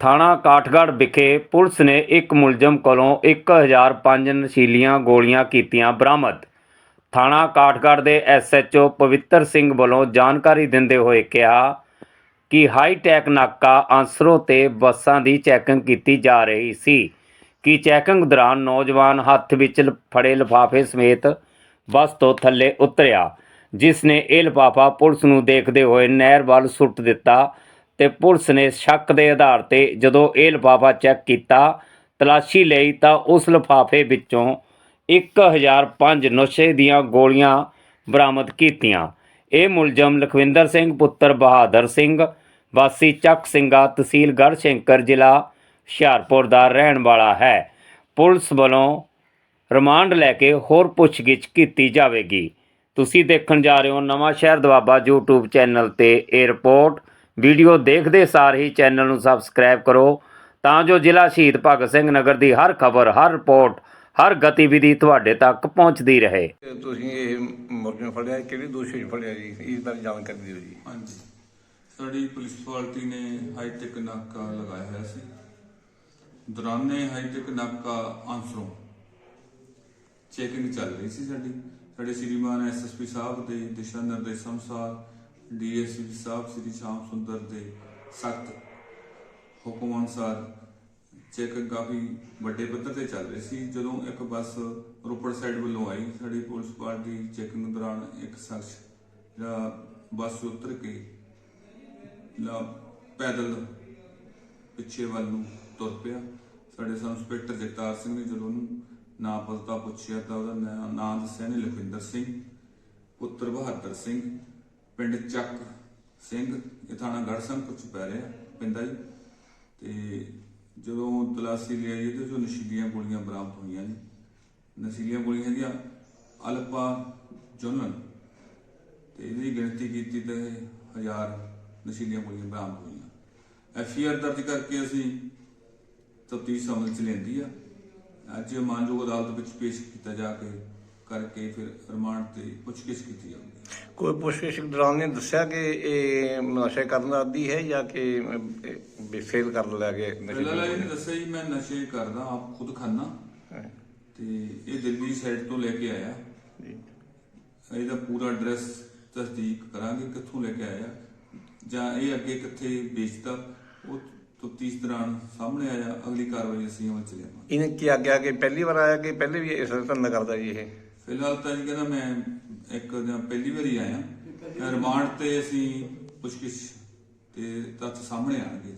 ਥਾਣਾ ਕਾਠਗੜ੍ਹ ਵਿਖੇ ਪੁਲਿਸ ਨੇ ਇੱਕ ਮੁਲਜ਼ਮ ਕੋਲੋਂ 1005 ਨਸ਼ੀਲੀਆਂ ਗੋਲੀਆਂ ਕੀਤੀਆਂ ਬਰਾਮਦ। ਥਾਣਾ ਕਾਠਗੜ੍ਹ ਦੇ ਐਸਐਚਓ ਪਵਿੱਤਰ ਸਿੰਘ ਵੱਲੋਂ ਜਾਣਕਾਰੀ ਦਿੰਦੇ ਹੋਏ ਕਿਹਾ ਕਿ ਹਾਈ ਟੈਕ ਨਾਕਾ ਆਂਸਰੋ ਤੇ ਬੱਸਾਂ ਦੀ ਚੈਕਿੰਗ ਕੀਤੀ ਜਾ ਰਹੀ ਸੀ ਕਿ ਚੈਕਿੰਗ ਦੌਰਾਨ ਨੌਜਵਾਨ ਹੱਥ ਵਿੱਚ ਫੜੇ ਲਿਫਾਫੇ ਸਮੇਤ ਬੱਸ ਤੋਂ ਥੱਲੇ ਉਤਰਿਆ, ਜਿਸ ਨੇ ਇਹ ਲਿਫਾਫਾ ਪੁਲਿਸ ਨੂੰ ਦੇਖਦੇ ਹੋਏ ਨਹਿਰ ਵੱਲ ਸੁੱਟ ਦਿੱਤਾ ਤੇ ਪੁਲਿਸ ਨੇ ਸ਼ੱਕ ਦੇ ਆਧਾਰ ਤੇ ਜਦੋਂ ਇਹ ਲਿਫਾਫਾ ਚੈੱਕ ਕੀਤਾ, ਤਲਾਸ਼ੀ ਲਈ ਤਾਂ ਉਸ ਲਿਫਾਫੇ ਵਿੱਚੋਂ 1005 ਨਸ਼ੇ ਦੀਆਂ ਗੋਲੀਆਂ ਬਰਾਮਦ ਕੀਤੀਆਂ। ਇਹ ਮੁਲਜ਼ਮ ਲਖਵਿੰਦਰ ਸਿੰਘ, ਪੁੱਤਰ ਬਹਾਦਰ ਸਿੰਘ, ਵਾਸੀ ਚੱਕ ਸਿੰਘਾ ਤਹਿਸੀਲ ਗੜ੍ਹਸ਼ੰਕਰ ਜ਼ਿਲ੍ਹਾ ਹੁਸ਼ਿਆਰਪੁਰ ਦਾ ਰਹਿਣ ਵਾਲਾ ਹੈ। ਪੁਲਿਸ ਵੱਲੋਂ ਰਿਮਾਂਡ ਲੈ ਕੇ ਹੋਰ ਪੁੱਛਗਿੱਛ ਕੀਤੀ ਜਾਵੇਗੀ। ਤੁਸੀਂ ਦੇਖਣ ਜਾ ਰਹੇ ਹੋ ਨਵਾਂ ਸ਼ਹਿਰ ਦਵਾਬਾ YouTube ਚੈਨਲ ਤੇ ਇਹ ਰਿਪੋਰਟ। ਵੀਡੀਓ ਦੇਖਦੇ ਸਾਰ ਹੀ ਚੈਨਲ ਨੂੰ ਸਬਸਕ੍ਰਾਈਬ ਕਰੋ। ਤਾਂ ਜੋ ਜ਼ਿਲ੍ਹਾ ਸ਼ਹੀਦ ਭਗਤ ਸਿੰਘ ਨਗਰ ਦੀ ਹਰ ਖਬਰ ਹਰ ਰਿਪੋਰਟ ਹਰ ਗਤੀਵਿਧੀ ਤੁਹਾਡੇ ਤੱਕ ਪਹੁੰਚਦੀ ਰਹੇ। ਤੁਸੀਂ ਇਹ ਮੁਰਗੇ ਫੜਿਆ ਇਹ ਕਿਹੜੀ ਦੋਸ਼ੀ 'ਚ ਫੜਿਆ ਜੀ? ਇਸ ਬਾਰੇ ਜਾਣਕਾਰੀ ਦਿਓ ਜੀ। ਹਾਂਜੀ। ਸਾਡੀ ਪੁਲਿਸ ਪਾਰਟੀ ਨੇ ਹਾਈਟੈਕ ਨਾਕਾ ਲਗਾਇਆ ਹੋਇਆ ਸੀ। ਦੌਰਾਨੇ ਹਾਈਟੈਕ ਨਾਕਾ ਆਂਸਰੋਂ ਚੈਕਿੰਗ ਚੱਲ ਰਹੀ ਸੀ ਸਾਡੀ। ਸਾਡੇ ਸ਼੍ਰੀਮਾਨ ਐਸਐਸਪੀ ਸਾਹਿਬ ਦੇ ਦਿਸ਼ਾ ਨਿਰਦੇਸ਼ਾਂ ਅਨੁਸਾਰ ਡੀਐਸਪੀ ਸਾਹਿਬ, ਸ੍ਰੀ ਸ਼ਾਮ ਸੁੰਦਰ ਦੇ ਸਖਤ ਹੁਕਮ ਅਨੁਸਾਰ ਚੈਕਿੰਗ ਕਾਫੀ ਵੱਡੇ ਪੱਧਰ ਤੇ ਚੱਲ ਰਹੀ ਸੀ। ਜਦੋਂ ਇੱਕ ਬੱਸ ਰੋਪੜ ਸਾਈਡ ਵੱਲੋਂ ਆਈ, ਸਾਡੀ ਪੁਲਿਸ ਪਾਰਟੀ ਚੈਕਿੰਗ ਦੌਰਾਨ ਇੱਕ ਸ਼ਖਸ ਜਿਹੜਾ ਬੱਸ ਉਤਰ ਕੇ ਲਾ ਪੈਦਲ ਪਿੱਛੇ ਵੱਲ ਨੂੰ ਤੁਰ ਪਿਆ। ਸਾਡੇ ਸਬ ਇੰਸਪੈਕਟਰ ਜਗਤਾਰ ਸਿੰਘ ਨੇ ਜਦੋਂ ਉਹਨੂੰ ਨਾਂ ਪਤਾ ਪੁੱਛਿਆ ਤਾਂ ਉਹਦਾ ਨਾਂ- ਨਾਂ ਦੱਸਿਆ ਨੇ ਲਖਵਿੰਦਰ ਸਿੰਘ, ਪੁੱਤਰ ਬਹਾਦਰ ਸਿੰਘ। ਪਿੰਡ ਚੱਕ ਸਿੰਘ, ਇਹ ਥਾਣਾ ਗੜਸੰਪੁਰ ਚ ਪੈ ਰਿਹਾ ਪੈਂਦਾ ਜੀ। ਤੇ ਜਦੋਂ ਤਲਾਸ਼ੀ ਲਈ ਇਹਦੇ ਚੋਂ ਨਸ਼ੀਲੀਆਂ ਗੋਲੀਆਂ ਬਰਾਮਦ ਹੋਈਆਂ ਜੀ। ਨਸ਼ੀਲੀਆਂ ਗੋਲੀਆਂ ਹੈਗੀਆਂ ਅਲਪਾ ਜੁਨਨ ਤੇ ਇਹਦੀ ਗਿਣਤੀ ਕੀਤੀ ਤੇ ਹਜ਼ਾਰ ਨਸ਼ੀਲੀਆਂ ਗੋਲੀਆਂ ਬਰਾਮਦ ਹੋਈਆਂ। ਐਫ ਆਰ ਦਰਜ ਕਰਕੇ ਅਸੀਂ ਤਫਤੀਸ਼ ਅਮਲ ਚ ਲੈਂਦੀ ਆ। ਅੱਜ ਮਾਨਯੋਗ ਅਦਾਲਤ ਵਿੱਚ ਪੇਸ਼ ਕੀਤਾ ਜਾ ਕੇ ਕਰਕੇ ਫਿਰ ਰਿਮਾਂਡ ਤੇ ਪੁੱਛਗਿੱਛ ਕੀਤੀ ਜਾਊਗੀ ਕੋਈ ਪੁੱਛਗਿੱਛ ਦੌਰਾਨ ਨੇ ਦੱਸਿਆ ਕਿ ਇਹ ਨਸ਼ੇ ਕਰਨ ਦਾ ਆਦੀ ਹੈ ਜਾਂ ਕਿ ਫੇਲ ਕਰ ਨਸ਼ੇ ਦੱਸਿਆ ਜੀ ਮੈਂ ਨਸ਼ੇ ਕਰਦਾ ਆਪ ਖੁਦ ਖਾਨਾ ਤੇ ਇਹ ਦਿੱਲੀ ਸਾਈਡ ਤੋਂ ਲੈ ਕੇ ਆਇਆ। ਜੀ। ਇਹਦਾ ਪੂਰਾ ਐਡਰੈਸ ਤਸਦੀਕ ਕਰਾਂਗੇ ਕਿੱਥੋਂ ਲੈ ਕੇ ਆਇਆ। ਜਾਂ ਇਹ ਅੱਗੇ ਕਿੱਥੇ ਵੇਚਦਾ ਉਹ ਤਫਤੀਸ਼ ਦੌਰਾਨ ਸਾਹਮਣੇ ਆਇਆ ਅਗਲੀ ਕਾਰਵਾਈ ਅਸੀਂ ਅਮਲ ਚ ਲਿਆਵਾਂਗੇ। ਇਹਨੇ ਕੀ ਆਗਿਆ ਕਿ ਪਹਿਲੀ ਵਾਰ ਆਇਆ ਕਿ ਪਹਿਲੇ ਵੀ ਇਸ ਤਰ੍ਹਾਂ ਧੰਦਾ ਕਰਦਾ ਜੀ ਇਹ? ਫਿਲਹਾਲ ਤਾਂ ਜੀ ਕਹਿੰਦਾ ਮੈਂ ਇੱਕ ਜਾਂ ਪਹਿਲੀ ਵਾਰੀ ਆਇਆ। ਰਿਮਾਂਡ ਤੇ ਅਸੀਂ ਪੁੱਛਗਿੱਛ ਤੇ ਤੱਥ ਸਾਹਮਣੇ ਆਣਗੇ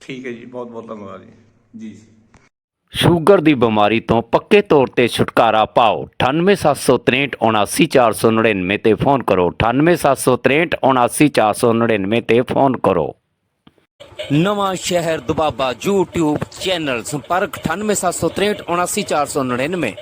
ਠੀਕ ਹੈ ਜੀ ਬਹੁਤ ਬਹੁਤ ਧੰਨਵਾਦ ਜੀ। ਜੀ ਸ਼ੂਗਰ ਦੀ ਬਿਮਾਰੀ ਤੋਂ ਪੱਕੇ ਤੌਰ ਤੇ ਛੁਟਕਾਰਾ ਪਾਓ। 9876379499 ਤੇ ਫੋਨ ਕਰੋ। 9876379499 ਤੇ ਫੋਨ ਕਰੋ। ਨਵਾਂ ਸ਼ਹਿਰ ਦੁਬਾਬਾ YouTube ਚੈਨਲ ਸੰਪਰਕ। 9876379499